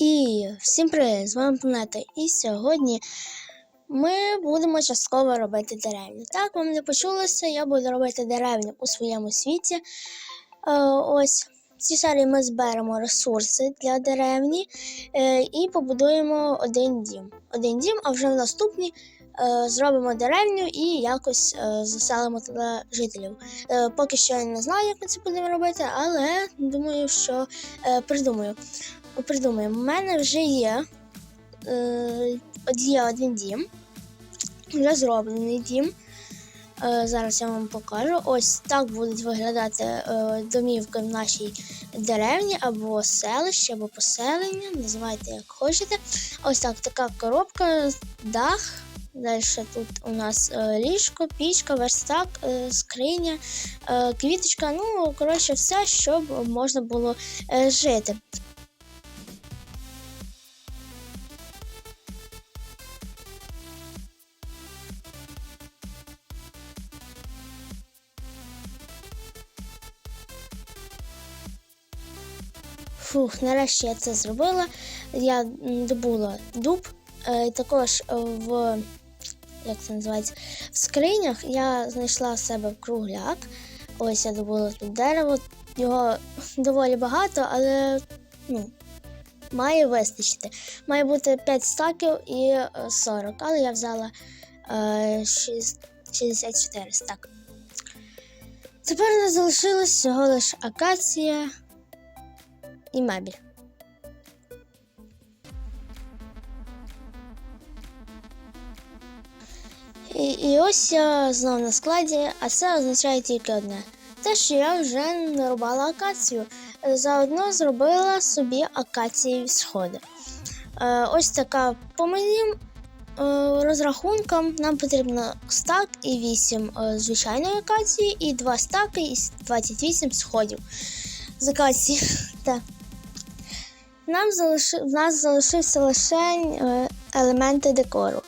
І всім привіт! З вами Планета. І сьогодні ми будемо частково робити деревню. Так, вам не почулося, я буду робити деревню у своєму світі. Е, ось в цій серії ми зберемо ресурси для деревні е, і побудуємо один дім. Один дім, а вже в наступній е, зробимо деревню і якось заселимо туди жителів. Поки що я не знаю, як ми це будемо робити, але думаю, що придумаю. Придумаємо. У мене вже є, е, є один дім, вже зроблений дім. Е, зараз я вам покажу. Ось так будуть виглядати е, домівки в нашій деревні, або селище, або поселення. Називайте як хочете. Ось так така коробка, дах. Далі тут у нас е, ліжко, пічка, верстак, е, скриня, е, квіточка. Ну, коротше, все, щоб можна було е, жити. Фух, нарешті я це зробила. Я добула дуб. Е, також е, в як це називається, в скринях я знайшла в себе кругляк. Ось я добула тут дерево. Його доволі багато, але ну, має вистачити. Має бути 5 стаків і е, 40, але я взяла е, 6, 64 стак. Тепер нас залишилось всього лиш акація і мебіль. І, і ось я знову на складі, а це означає тільки одне. Те, що я вже нарубала акацію. Заодно зробила собі акацієві сходи. Е, ось така по моїм е, розрахункам нам потрібно стак і 8 е, звичайної акації, і 2 стаки і 28 сходів з акації. Нам залиши... В нас залишився лише е, елементи декору.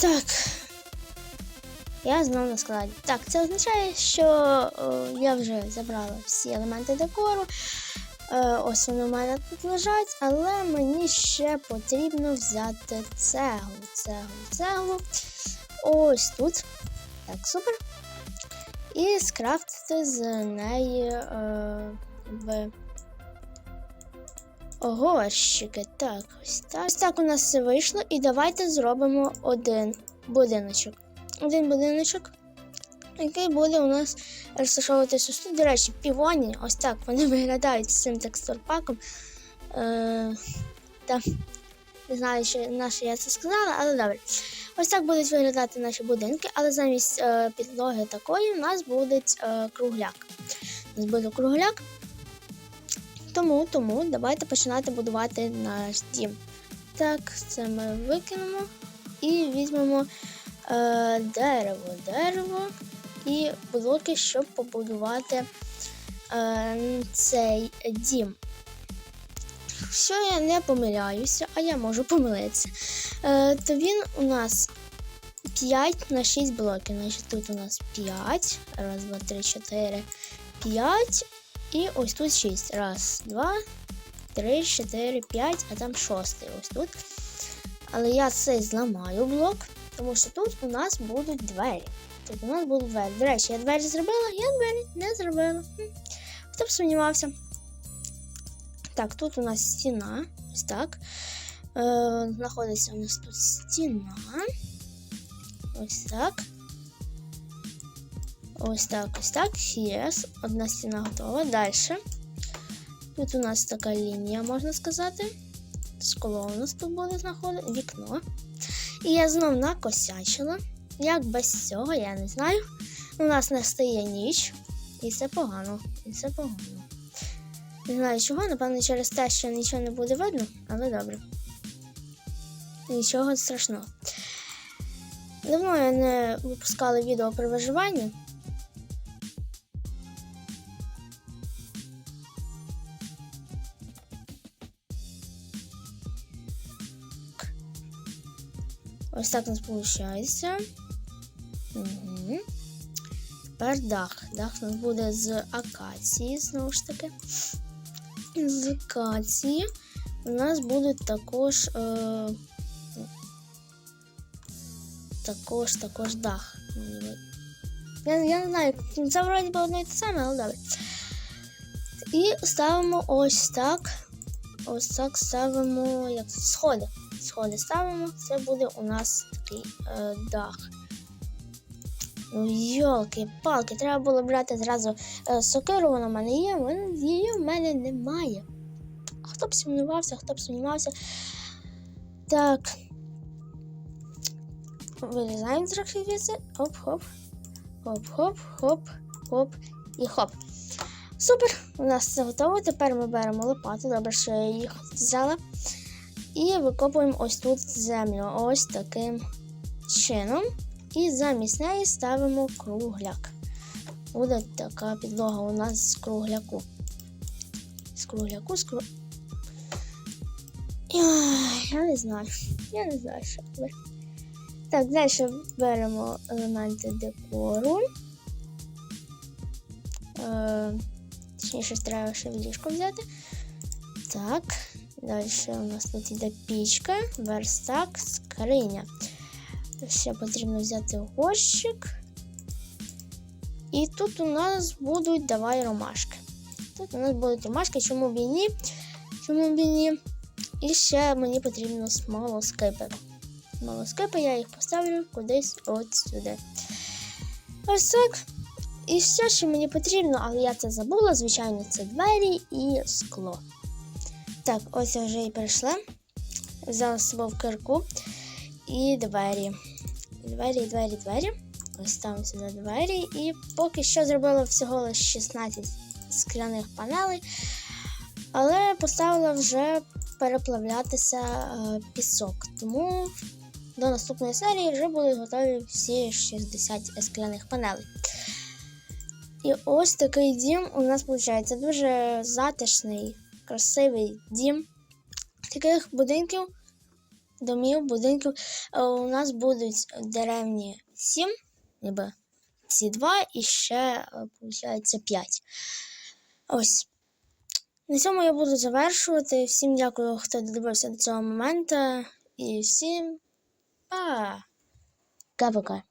Так. Я знову на складі. Так, це означає, що е, я вже забрала всі елементи декору. Е, ось вони у мене тут лежать, але мені ще потрібно взяти цеглу, цеглу, цеглу. Ось тут. Так, супер. І скрафтити з неї е, в горщики. Так, ось так. Ось так у нас все вийшло. І давайте зробимо один будиночок один будиночок, який буде у нас розташовуватися тут. До речі, півоні, ось так вони виглядають з цим текстурпаком. Е, та, не знаю, чи, на що я це сказала, але добре. Ось так будуть виглядати наші будинки, але замість е, підлоги такої у нас буде е, кругляк. У нас буде кругляк. Тому, тому давайте починати будувати наш дім. Так, це ми викинемо і візьмемо е, дерево, дерево і блоки, щоб побудувати е, цей дім. Якщо я не помиляюся, а я можу помилитися, е, то він у нас 5 на 6 блоків. Значить, тут у нас 5. Раз, два, три, 4, 5. І ось тут 6. Раз, два, три, 4, 5, а там шостий ось тут. Але я цей зламаю блок. Тому що тут у нас будуть двері. Тут у нас будуть двері. До речі, я двері зробила, я двері не зробила. Хто б сумнівався? Так, тут у нас стіна. Ось так. Е, Знаходиться у нас тут стіна. Ось так. Ось так, ось так. Єс. Одна стіна готова. Далі. Тут у нас така лінія, можна сказати. Скло у нас тут буде знаходити. Вікно. І я знов накосячила. Як без цього, я не знаю. У нас не стає ніч, і це погано. І це погано. Не знаю чого, напевно, через те, що нічого не буде видно, але добре. Нічого страшного. Давно я не випускала відео про виживання. Ось так у нас виходить. Тепер дах. Дах у нас буде з акації, знову ж таки. З акації. У нас будуть також. Е, також, також дах. Я, я не знаю, це вроді би одне і те саме, але добре. І ставимо ось так. Ось так ставимо як сходи. Сходи ставимо, це буде у нас такий е, дах. Ну, йолки-палки, треба було брати зразу е, сокиру, вона в мене є, вон- її в мене немає. Хто б сумнівався, хто б сумнівався. Так. Вилізаємо трохи звідси. Хоп-хоп. Хоп-хоп, хоп, хоп і хоп. Супер! У нас це готово. Тепер ми беремо лопату, добре, що я їх взяла. І викопуємо ось тут землю. Ось таким чином. І замість неї ставимо кругляк. Буде така підлога у нас з кругляку. З кругляку, з кру... Я не знаю. Я не знаю, що тепер. Так, далі беремо елементи декору. Е, точніше, треба ще ліжко взяти. Так, далі у нас тут йде пічка, верстак, скриня. Ще потрібно взяти горщик. І тут у нас будуть давай ромашки. Тут у нас будуть ромашки, чому б і ні? Чому б і ні? І ще мені потрібно смолоскипи. Смолоскипи я їх поставлю кудись от сюди. Ось так. І все, що мені потрібно, але я це забула, звичайно, це двері і скло. Так, ось я вже і прийшла. Взяла з собою кирку і двері. Двері, двері, двері. Ось там сюди двері. І поки що зробила всього лише 16 скляних панелей, але поставила вже переплавлятися е, пісок. Тому до наступної серії вже будуть готові всі 60 скляних панелей. І ось такий дім у нас виходить дуже затишний, красивий дім. Таких будинків, домів, будинків е, у нас будуть деревні 7, ніби ці 2 і ще, виходить, 5. Ось. На цьому я буду завершувати. Всім дякую, хто додивився до цього моменту. І всім па! Пока-пока.